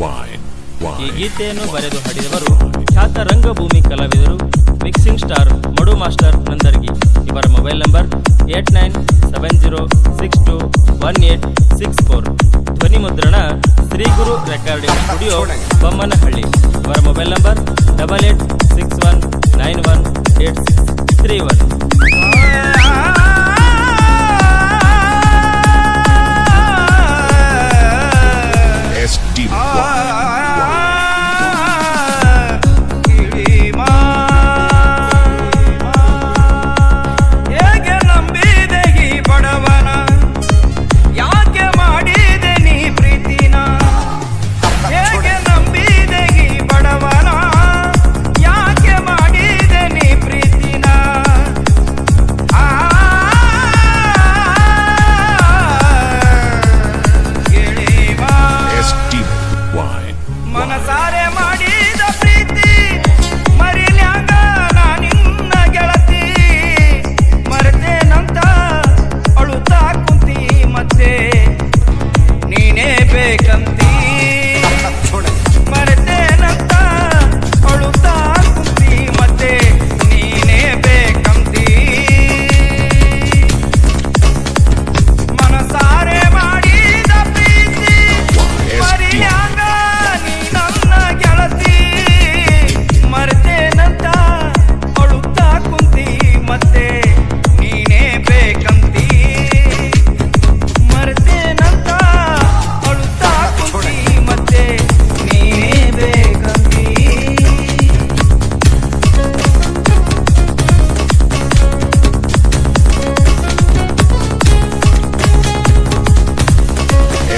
ಈ? ಗೀತೆಯನ್ನು ಬರೆದು ಹಾಡಿದವರು ಖ್ಯಾತ ರಂಗಭೂಮಿ ಕಲಾವಿದರು ಮಿಕ್ಸಿಂಗ್ ಸ್ಟಾರ್ ಮಡು ಮಾಸ್ಟರ್ ನಂದರ್ಗಿ. ಇವರ mobile number eight nine seven zero six two one eight six four ಧ್ವನಿ ಮುದ್ರಣ ಶ್ರೀ ಗುರು ರೆಕಾರ್ಡಿಂಗ್ ಸ್ಟುಡಿಯೋ ಬೊಮ್ಮನಹಳ್ಳಿ. ಇವರ mobile number double eight six one nine one eight six three one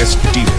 Yes.